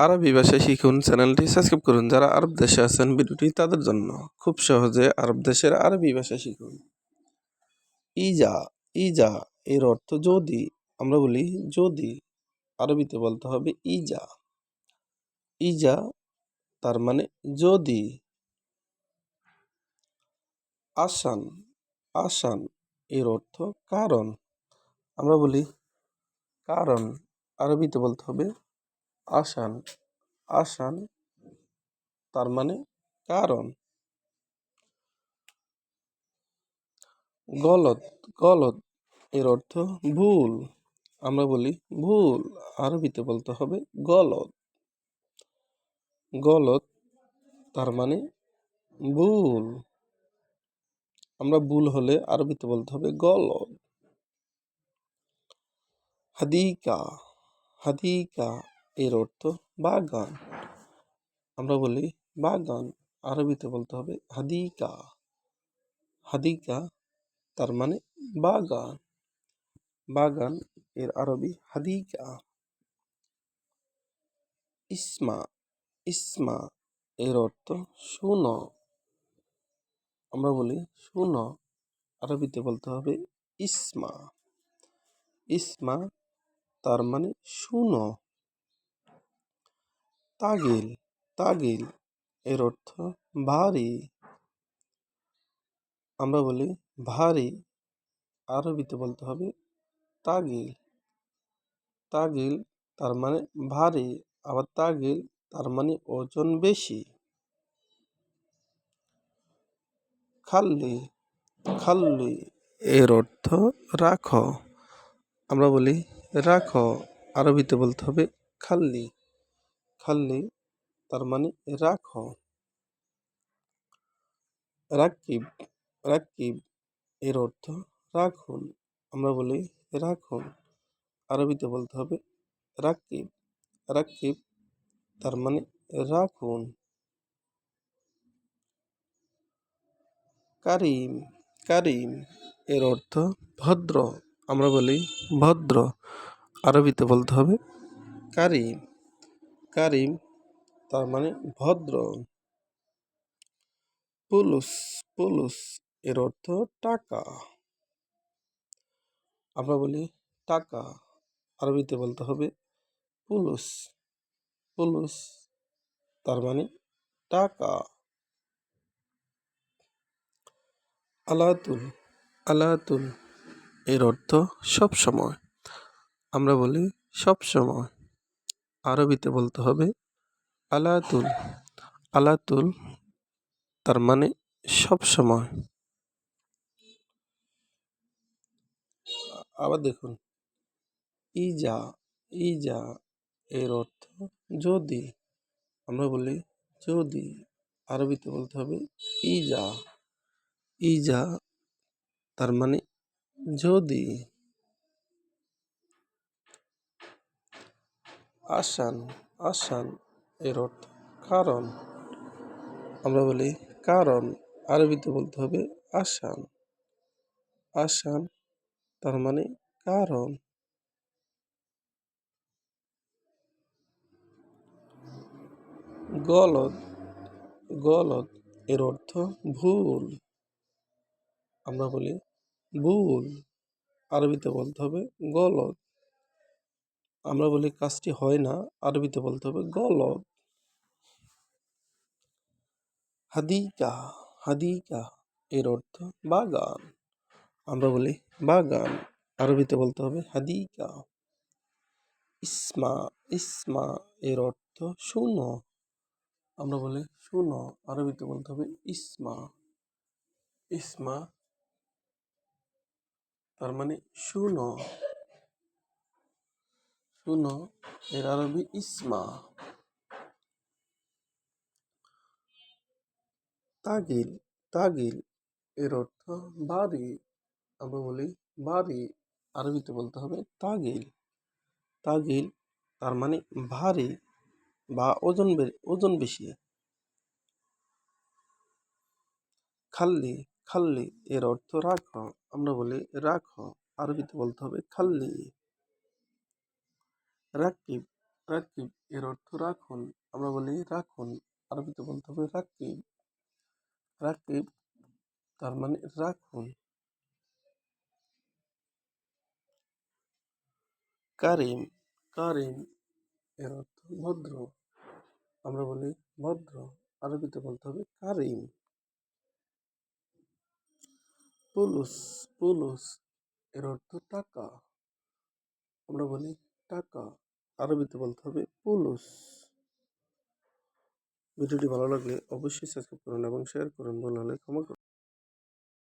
আরবি ভাষা শিখুন চ্যানেলটি সাবস্ক্রাইব করুন। যারা আরব দেশে আছেন, ভিডিওটি তাদের জন্য খুব সহজে আরব দেশের আরবি ভাষা শিখুন। ইজা ইজা এর অর্থ যদি, আমরা বলি যদি, আরবিতে বলতে হবে ইজা। ইজা তার মানে যদি। আসান আসান এর অর্থ কারণ। আমরা বলি কারণ, আরবিতে বলতে হবে আসান আসান তার মানে কারণ। গলত গলত এর অর্থ ভুল। আমরা বলি ভুল। আরবিতে বলতে হবে গলত। গলত তার মানে ভুল। আমরা ভুল হলে আরবিতে বলতে হবে গলত। হাদিকা হাদিকা। এর অর্থ বাগান। আমরা বলি বাগান, আরবিতে বলতে হবে হাদিকা। হাদিকা তার মানে বাগান। বাগান এর আরবি হাদিকা। ইসমা ইসমা এর অর্থ শুনো। আমরা বলি শুনো, আরবিতে বলতে হবে ইসমা। ইসমা তার মানে শুনো। তাগিল তাগিল, এর অর্থ ভারী। আমরা বলি ভারী। আরবিতে বলতে হবে তাগিল। তাগিল তার মানে ভারী, আবার তাগিল তার মানে ওজন বেশি। খাল্লি খাল্লি, এর অর্থ রাখো। আমরা বলি রাখো, আরবিতে বলতে হবে খাল্লি। খাল্লি তার মানে রাখ রাকিব রাকিব এর অর্থ রাখুন আমরা বলি রাখুন আরবিতে বলতে হবে রাকিব রাকিব তার মানে রাখুন কারিম কারিম এর অর্থ ভদ্র। আমরা বলি ভদ্র। আরবিতে বলতে হবে কারিম। কারিম, তার মানে ভদ্র। পুলুস পুলুস এর অর্থ টাকা। আমরা বলি টাকা, আরবিতে বলতে হবে পুলুস। পুলুস, তার মানে টাকা। আলাতুল আলাতুল এর অর্থ সব সময় আমরা বলি সব সময় আরবিতে বলতে হবে আলাতুল। আলাতুল তার মানে সব সময়। আবার দেখুন, ইজা ইজা এর অর্থ যদি। আমরা বলি যদি, আরবিতে বলতে হবে ইজা। ইজা তার মানে যদি। আসান আসান এর অর্থ কারণ। আমরা বলি কারণ, আরবিতে বলতে হবে আসান। আসান তার মানে কারণ। গলদ গলদ এর অর্থ ভুল। আমরা বলি ভুল। আরবিতে বলতে হবে গলদ। আমরা বলি কাজটি হয় না, আরবিতে বলতে হবে গলদ। হাদিকা হাদিকা এর অর্থ বাগান। আমরা বলি বাগান, আরবিতে বলতে হবে হাদিকা। ইসমা ইসমা এর অর্থ শুনো। আমরা বলি শুনো, আরবিতে বলতে হবে ইসমা। ইসমা তার মানে শুনো। শুনো, এর আরবি ইসমা। তাগিল তাগিল, এর অর্থ বাড়ি। আমরা বলি বাড়ি, আরবিতে বলতে হবে তাগিল। তাগিল, তার মানে ভারী বা ওজন ওজন বেশি। খাল্লি খাল্লি, এর অর্থ রাখো। আমরা বলি রাখো, আরবিতে বলতে হবে খাল্লি। রাকিব রাকিব এর অর্থ রাখুন। আমরা বলি রাখুন। আরবিতে বলতে হবে রাকিব রাকিব তার মানে রাখুন। কারিম কারিম এর অর্থ ভদ্র। আমরা বলি ভদ্র। আরবিতে বলতে হবে কারিম। পুলুস পুলুস এর অর্থ টাকা। আমরা বলি টাকা, আরবিতে বলতে হবে পুলুস। ভিডিওটি ভালো লাগলে অবশ্যই সাবস্ক্রাইব করুন এবং শেয়ার করুন। ভালো হলে ক্ষমা করুন।